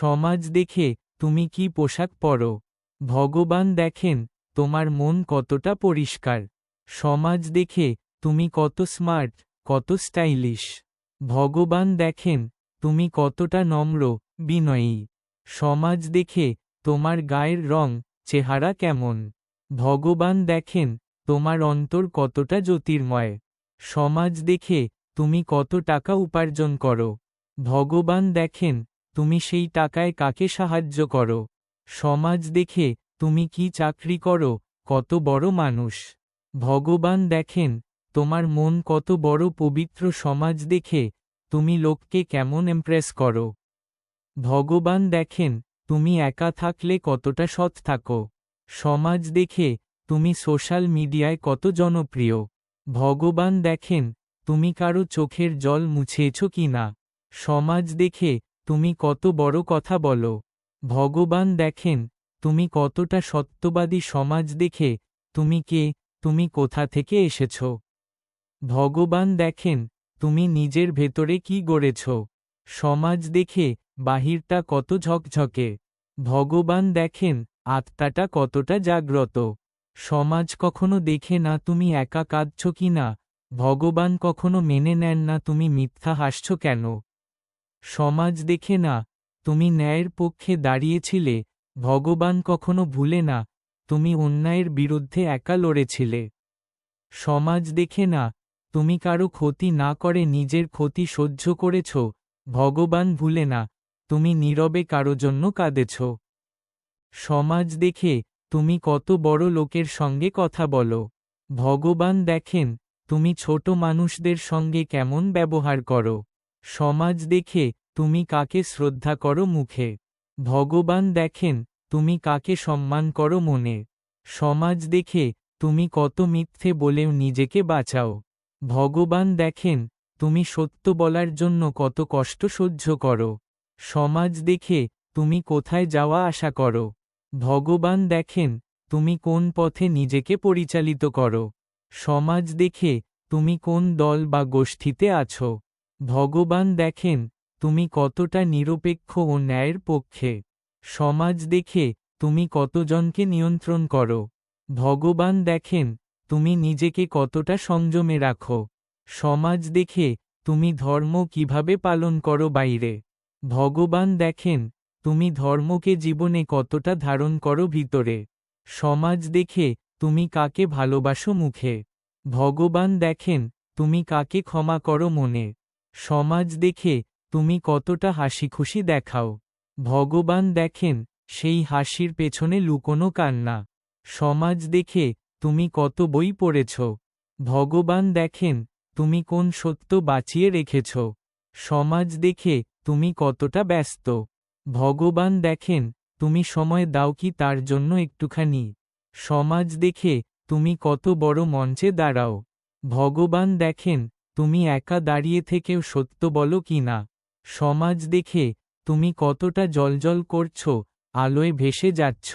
সমাজ দেখে তুমি কি পোশাক পরো? ভগবান দেখেন তোমার মন কতটা পরিষ্কার। সমাজ দেখে তুমি কত স্মার্ট, কত স্টাইলিশ। ভগবান দেখেন তুমি কতটা নম্র, বিনয়ী। সমাজ দেখে তোমার গায়ের রং, চেহারা কেমন। ভগবান দেখেন তোমার অন্তর কতটা জ্যোতির্ময়। সমাজ দেখে তুমি কত টাকা উপার্জন করো। ভগবান দেখেন তুমি সেই টাকায় কাকে সাহায্য করো? সমাজ দেখে তুমি কি চাকরি করো? কত বড় মানুষ। ভগবান দেখেন, তোমার মন কত বড় পবিত্র সমাজ দেখে তুমি লোককে কেমন এমপ্রেস করো। ভগবান দেখেন, তুমি একা থাকলে কতটা সৎ থাকো। সমাজ দেখে তুমি সোশ্যাল মিডিয়ায় কত জনপ্রিয়। ভগবান দেখেন, তুমি কারও চোখের জল মুছেছ কি না সমাজ দেখে তুমি কত বড় কথা বলো। ভগবান দেখেন, তুমি কতটা সত্যবাদী সমাজ দেখে, তুমি কে, তুমি কোথা থেকে এসেছ। ভগবান দেখেন, তুমি নিজের ভেতরে কি গড়েছ। সমাজ দেখে, বাহিরটা কত ঝকঝকে। ভগবান দেখেন, আত্মাটা কতটা জাগ্রত। সমাজ কখনো দেখে না তুমি একা কাঁদছ কি না। ভগবান কখনো মেনে নেন না তুমি মিথ্যা হাসছ কেন। সমাজ দেখে না, তুমি ন্যায়ের পক্ষে দাঁড়িয়েছিলে, ভগবান কখনো ভুলে না, তুমি অন্যায়ের বিরুদ্ধে একা লড়েছিলে। সমাজ দেখে না, তুমি কারও ক্ষতি না করে নিজের ক্ষতি সহ্য করেছ, ভগবান ভুলে না, তুমি নীরবে কারও জন্য কাঁদেছ। সমাজ দেখে, তুমি কত বড় লোকের সঙ্গে কথা বলো। ভগবান দেখেন, তুমি ছোট মানুষদের সঙ্গে কেমন ব্যবহার করো। সমাজ দেখে তুমি কাকে শ্রদ্ধা করো মুখে? ভগবান দেখেন তুমি কাকে সম্মান করো মনে। সমাজ দেখে তুমি কত মিথ্যে বলেও নিজেকে বাঁচাও। ভগবান দেখেন তুমি সত্য বলার জন্য কত কষ্ট সহ্য করো। সমাজ দেখে তুমি কোথায় যাওয়া আশা করো। ভগবান দেখেন তুমি কোন পথে নিজেকে পরিচালিত করো। সমাজ দেখে তুমি কোন দল বা গোষ্ঠীতে আছো। ভগবান দেখেন, তুমি কতটা নিরপেক্ষ ও ন্যায়ের পক্ষে। সমাজ দেখে, তুমি কতজনকে নিয়ন্ত্রণ করো। ভগবান দেখেন, তুমি নিজেকে কতটা সংযমে রাখো। সমাজ দেখে, তুমি ধর্ম কীভাবে পালন করো বাইরে। ভগবান দেখেন, তুমি ধর্মকে জীবনে কতটা ধারণ করো ভিতরে। সমাজ দেখে, তুমি কাকে ভালোবাসো মুখে। ভগবান দেখেন, তুমি কাকে ক্ষমা করো মনে। সমাজ দেখে তুমি কতটা হাসি খুশি দেখাও। ভগবান দেখেন, সেই হাসির পেছনে লুকোনো কান্না। সমাজ দেখে তুমি কত বই পড়েছ। ভগবান দেখেন, তুমি কোন সত্য বাঁচিয়ে রেখেছ। সমাজ দেখে তুমি কতটা ব্যস্ত। ভগবান দেখেন, তুমি সময় দাও কি তার জন্য একটুখানি। সমাজ দেখে তুমি কত বড় মঞ্চে দাঁড়াও। ভগবান দেখেন তুমি একা দাঁড়িয়ে থেকেও সত্য বলো কি না? সমাজ দেখে তুমি কতটা জলজল করছ, আলোয় ভেসে যাচ্ছ।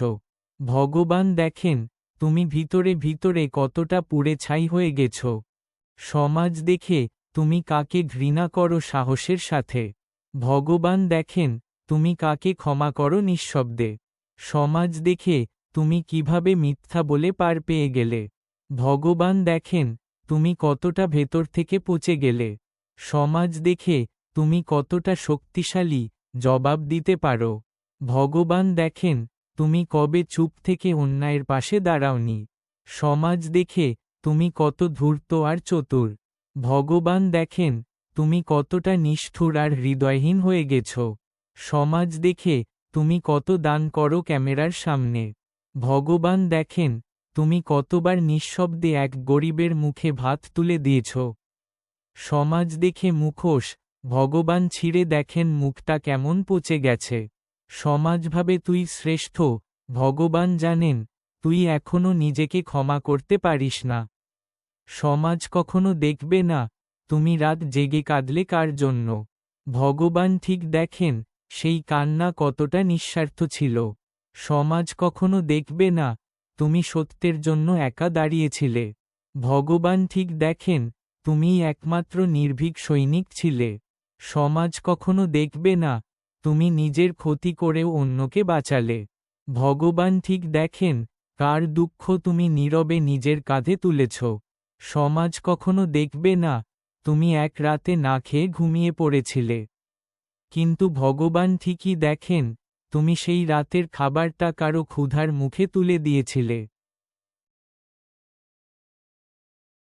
ভগবান দেখেন, তুমি ভিতরে ভিতরে কতটা পুড়ে ছাই হয়ে গেছ। সমাজ দেখে তুমি কাকে ঘৃণা করো সাহসের সাথে। ভগবান দেখেন, তুমি কাকে ক্ষমা করো নিঃশব্দে। সমাজ দেখে তুমি কীভাবে মিথ্যা বলে পার পেয়ে গেলে। ভগবান দেখেন তুমি কতটা ভেতর থেকে পচে গেলে। সমাজ দেখে তুমি কতটা শক্তিশালী, জবাব দিতে পারো। ভগবান দেখেন, তুমি কবে চুপ থেকে অন্যায়ের পাশে দাঁড়াওনি। সমাজ দেখে তুমি কত ধূর্ত আর চতুর। ভগবান দেখেন, তুমি কতটা নিষ্ঠুর আর হৃদয়হীন হয়ে গেছ। সমাজ দেখে তুমি কত দান করো ক্যামেরার সামনে। ভগবান দেখেন তুমি কতবার নিঃশব্দে এক গরিবের মুখে ভাত তুলে দিয়েছ। সমাজ দেখে মুখোশ, ভগবান ছিঁড়ে দেখেন মুখটা কেমন পচে গেছে। সমাজ ভাবে তুই শ্রেষ্ঠ, ভগবান জানেন, তুই এখনও নিজেকে ক্ষমা করতে পারিস না। সমাজ কখনো দেখবে না, তুমি রাত জেগে কাঁদলে কার জন্য। ভগবান ঠিক দেখেন, সেই কান্না কতটা নিঃস্বার্থ ছিল। সমাজ কখনো দেখবে না তুমি সত্যের জন্য একা দাঁড়িয়েছিলে। ভগবান ঠিক দেখেন, তুমিই একমাত্র নির্ভীক সৈনিক ছিলে। সমাজ কখনো দেখবে না, তুমি নিজের ক্ষতি করেও অন্যকে বাঁচালে। ভগবান ঠিক দেখেন, কার দুঃখ তুমি নীরবে নিজের কাঁধে তুলেছ। সমাজ কখনো দেখবে না, তুমি এক রাতে না খেয়ে ঘুমিয়ে পড়েছিলে। কিন্তু ভগবান ঠিকই দেখেন তুমি সেই রাতের খাবারটা কারও ক্ষুধার মুখে তুলে দিয়েছিলে।